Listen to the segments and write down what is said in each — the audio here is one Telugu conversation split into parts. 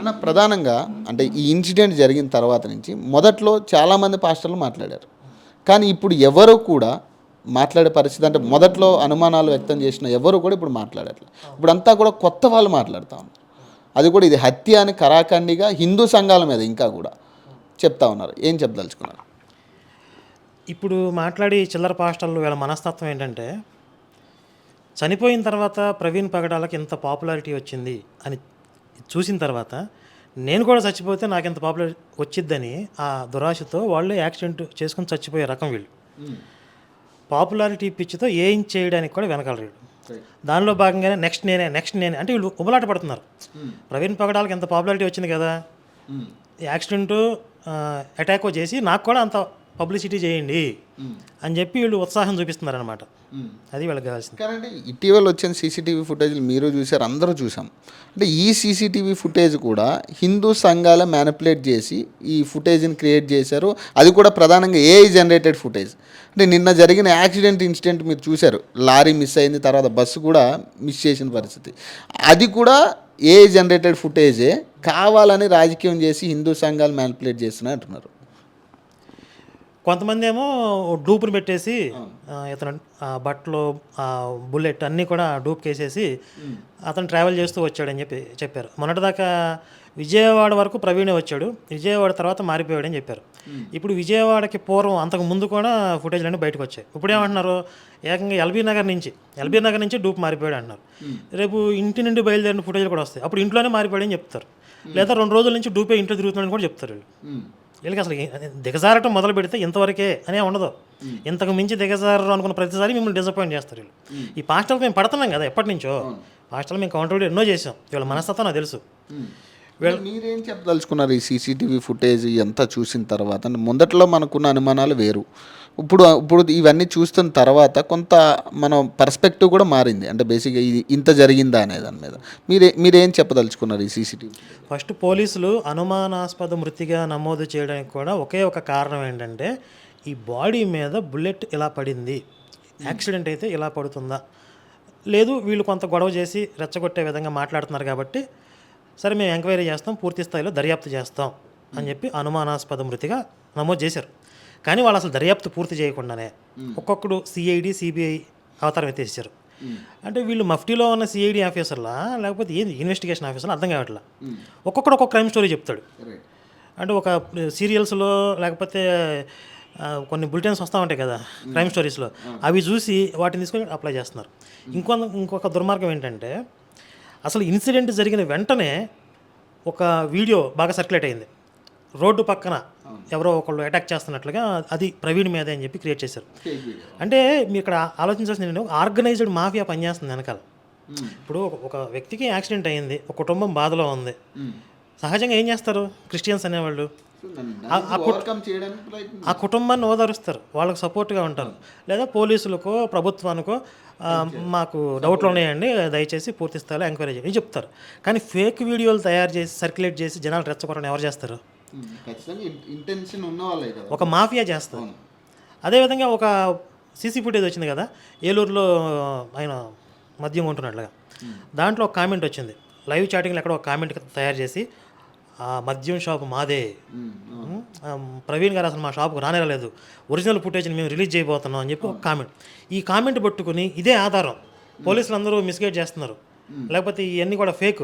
అన్న ప్రధానంగా అంటే ఈ ఇన్సిడెంట్ జరిగిన తర్వాత నుంచి మొదట్లో చాలామంది పాస్టర్లు మాట్లాడారు. కానీ ఇప్పుడు ఎవరు కూడా మాట్లాడే పరిస్థితి అంటే మొదట్లో అనుమానాలు వ్యక్తం చేసిన ఎవరు కూడా ఇప్పుడు మాట్లాడట్లేదు ఇప్పుడు అంతా కూడా కొత్త వాళ్ళు మాట్లాడుతూ ఉన్నారు. అది కూడా ఇది హత్య అని కరాఖండిగా హిందూ సంఘాల మీద ఇంకా కూడా చెప్తా ఉన్నారు. ఏం చెప్పదలుచుకున్నారు? ఇప్పుడు మాట్లాడి చిల్లర పాస్టర్లు వీళ్ళ మనస్తత్వం ఏంటంటే చనిపోయిన తర్వాత ప్రవీణ్ పగడాలకు ఇంత పాపులారిటీ వచ్చింది అని చూసిన తర్వాత నేను కూడా చచ్చిపోతే నాకు ఇంత పాపులారిటీ వచ్చిద్దని ఆ దురాశతో వాళ్ళు యాక్సిడెంట్ చేసుకుని చచ్చిపోయే రకం వీళ్ళు. పాపులారిటీ పిచ్చితో ఏం చేయడానికి కూడా వెనకాలరు వీళ్ళు. దానిలో భాగంగానే నెక్స్ట్ నేనే నెక్స్ట్ నేనే అంటే వీళ్ళు ఉబలాట పడుతున్నారు. ప్రవీణ్ పగడాలకి ఎంత పాపులారిటీ వచ్చింది కదా? యాక్సిడెంట్ అటాక్ చేసి నాకు కూడా అంత పబ్లిసిటీ చేయండి అని చెప్పి వీళ్ళు ఉత్సాహం చూపిస్తున్నారు అనమాట అది వీళ్ళకి కావాల్సింది. కానీ ఇటీవల వచ్చిన సీసీటీవీ ఫుటేజ్లు మీరు చూసారు అందరూ చూసాం. అంటే ఈ సీసీటీవీ ఫుటేజ్ కూడా హిందూ సంఘాల మ్యానిపులేట్ చేసి ఈ ఫుటేజ్ని క్రియేట్ చేశారు. అది కూడా ప్రధానంగా ఏఐ జనరేటెడ్ ఫుటేజ్ అంటే నిన్న జరిగిన యాక్సిడెంట్ ఇన్సిడెంట్ మీరు చూశారు. లారీ మిస్ అయింది తర్వాత బస్సు కూడా మిస్ చేసిన పరిస్థితి. అది కూడా ఏఐ జనరేటెడ్ ఫుటేజే కావాలని రాజకీయం చేసి హిందూ సంఘాలు మ్యానిపులేట్ చేస్తున్నాయి అంటున్నారు. కొంతమంది ఏమో డూపుని పెట్టేసి ఇతను బట్టలు బుల్లెట్ అన్నీ కూడా డూప్ కేసేసి అతను ట్రావెల్ చేస్తూ వచ్చాడని చెప్పి చెప్పారు. మొన్నటిదాకా విజయవాడ వరకు ప్రవీణే వచ్చాడు. విజయవాడ తర్వాత మారిపోయాడని చెప్పారు. ఇప్పుడు విజయవాడకి పూర్వం అంతకు ముందు కూడా ఫుటేజ్లు అన్నీ బయటకు వచ్చాయి. ఇప్పుడు ఏమంటున్నారు? ఏకంగా ఎల్బీ నగర్ నుంచి ఎల్బీ నగర్ నుంచి డూప్ మారిపోయాడు అంటున్నారు. రేపు ఇంటి నుండి బయలుదేరిన ఫుటేజ్లు కూడా వస్తాయి. అప్పుడు ఇంట్లోనే మారిపోయాడని చెప్తారు. లేదా రెండు రోజుల నుంచి డూపే ఇంట్లో తిరుగుతున్నాడని కూడా చెప్తారు వీళ్ళు. వీళ్ళకి అసలు దిగజారటం మొదలు పెడితే ఇంతవరకే అనే ఉండదు. ఇంతకు మించి దిగజారు అనుకున్న ప్రతిసారి మిమ్మల్ని డిసప్పాయింట్ చేస్తారు వీళ్ళు. ఈ పాస్టర్లు మేము పడుతున్నాం కదా ఎప్పటి నుంచో పాస్టర్లు మేము కౌంటర్ ఎన్నో చేసాం వీళ్ళ మనస్తత్వం నాకు తెలుసు. మీరేం చెప్పదలుచుకున్నారు ఈ సీసీటీవీ ఫుటేజ్ అంతా చూసిన తర్వాత? మొదట్లో మనకున్న అనుమానాలు వేరు. ఇప్పుడు ఇప్పుడు ఇవన్నీ చూస్తున్న తర్వాత కొంత మన పర్స్పెక్టివ్ కూడా మారింది. అంటే బేసిక్గా ఇది ఇంత జరిగిందా అనే దాని మీద. మీరే మీరేం చెప్పదలుచుకున్నారు ఈ సీసీటీవీ? ఫస్ట్ పోలీసులు అనుమానాస్పద మృతిగా నమోదు చేయడానికి కూడా ఒకే ఒక కారణం ఏంటంటే ఈ బాడీ మీద బుల్లెట్ ఇలా పడింది. యాక్సిడెంట్ అయితే ఇలా పడుతుందా? లేదు వీళ్ళు కొంత గొడవ చేసి రెచ్చగొట్టే విధంగా మాట్లాడుతున్నారు కాబట్టి సరే మేము ఎంక్వైరీ చేస్తాం పూర్తి స్థాయిలో దర్యాప్తు చేస్తాం అని చెప్పి అనుమానాస్పద మృతిగా నమోదు చేశారు. కానీ వాళ్ళు అసలు దర్యాప్తు పూర్తి చేయకుండానే ఒక్కొక్కడు సిఐడి సిబిఐ అవతారం ఎత్తేసారు అంటే వీళ్ళు మఫ్టీలో ఉన్న సిఐడి ఆఫీసర్లా లేకపోతే ఏంది ఇన్వెస్టిగేషన్ ఆఫీసర్లా అర్థం కావట్లా? ఒక్కొక్కడు ఒక్కొక్క క్రైమ్ స్టోరీ చెప్తాడు. అంటే ఒక సీరియల్స్లో లేకపోతే కొన్ని బులెటిన్స్ వస్తూ ఉంటాయి కదా క్రైమ్ స్టోరీస్లో అవి చూసి వాటిని తీసుకొని అప్లై చేస్తున్నారు. ఇంకొక ఇంకొక దుర్మార్గం ఏంటంటే అసలు ఇన్సిడెంట్ జరిగిన వెంటనే ఒక వీడియో బాగా సర్క్యులేట్ అయింది. రోడ్డు పక్కన ఎవరో ఒకళ్ళు అటాక్ చేస్తున్నట్లుగా అది ప్రవీణ్ మీద అని చెప్పి క్రియేట్ చేశారు. అంటే మీరు ఇక్కడ ఆలోచించాల్సింది ఏంటంటే ఆర్గనైజ్డ్ మాఫియా పనిచేస్తుంది వెనకాల. ఇప్పుడు ఒక- వ్యక్తికి యాక్సిడెంట్ అయ్యింది ఒక కుటుంబం బాధలో ఉంది. సహజంగా ఏం చేస్తారు? క్రిస్టియన్స్ అనేవాళ్ళు. ఆ కుటుంబాన్ని ఓదారుస్తారు. వాళ్ళకి సపోర్ట్గా ఉంటారు. లేదా పోలీసులకో ప్రభుత్వానికో మాకు డౌట్లు ఉన్నాయండి. దయచేసి పూర్తి స్థాయిలో ఎంక్వైరీ చేయండి. చెప్తారు. కానీ ఫేక్ వీడియోలు తయారు చేసి సర్క్యులేట్ చేసి జనాలు రెచ్చగొట్టడం ఎవరు చేస్తారు? ఒక మాఫియా చేస్తారు. అదేవిధంగా ఒక సీసీ ఫుటేజ్ వచ్చింది కదా ఏలూరులో ఆయన మద్యం ఉంటున్నట్లుగా దాంట్లో ఒక కామెంట్ వచ్చింది. లైవ్ చాటింగ్లో ఎక్కడ ఒక కామెంట్ తయారు చేసి ఆ మద్యం షాప్ మాదే. ప్రవీణ్ గారు అసలు మా షాప్కి రానేరలేదు ఒరిజినల్ ఫుటేజ్ని మేము రిలీజ్ చేయబోతున్నాం అని చెప్పి ఒక కామెంట్. ఈ కామెంట్ పట్టుకుని ఇదే ఆధారం. పోలీసులు అందరూ మిస్గైడ్ చేస్తున్నారు. లేకపోతే ఇవన్నీ కూడా ఫేక్.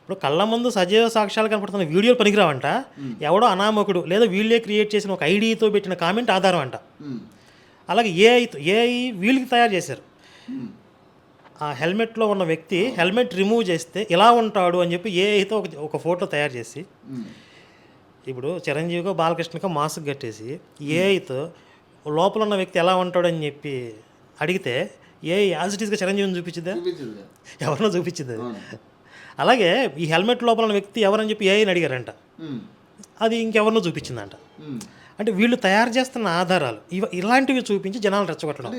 ఇప్పుడు కళ్ళ ముందు సజీవ సాక్ష్యాలు కనపడుతున్న వీడియోలు పనికిరావంట. ఎవడో అనామకుడు లేదా వీళ్ళే క్రియేట్ చేసిన ఒక ఐడితో పెట్టిన కామెంట్ ఆధారం అంట. అలాగే ఏఐ ఏఐ వీళ్ళకి తయారు చేశారు. ఆ హెల్మెట్లో ఉన్న వ్యక్తి హెల్మెట్ రిమూవ్ చేస్తే ఇలా ఉంటాడు అని చెప్పి ఏఐతో ఒక ఒక ఫోటో తయారు చేసి ఇప్పుడు చిరంజీవికో బాలకృష్ణకో మాస్క్ కట్టేసి ఏఐతో లోపల ఉన్న వ్యక్తి ఎలా ఉంటాడు అని చెప్పి అడిగితే ఏ యాజ్ ఇట్ ఈస్గా చిరంజీవిని చూపించిందా? ఎవరినో చూపించింది. అలాగే ఈ హెల్మెట్ లోపల ఉన్న వ్యక్తి ఎవరని చెప్పి ఏఐని అడిగారంట. అది ఇంకెవరినో చూపించిందంట. అంటే వీళ్ళు తయారు చేస్తున్న ఆధారాలు ఇవ ఇలాంటివి చూపించి జనాలు రెచ్చగొట్టడం.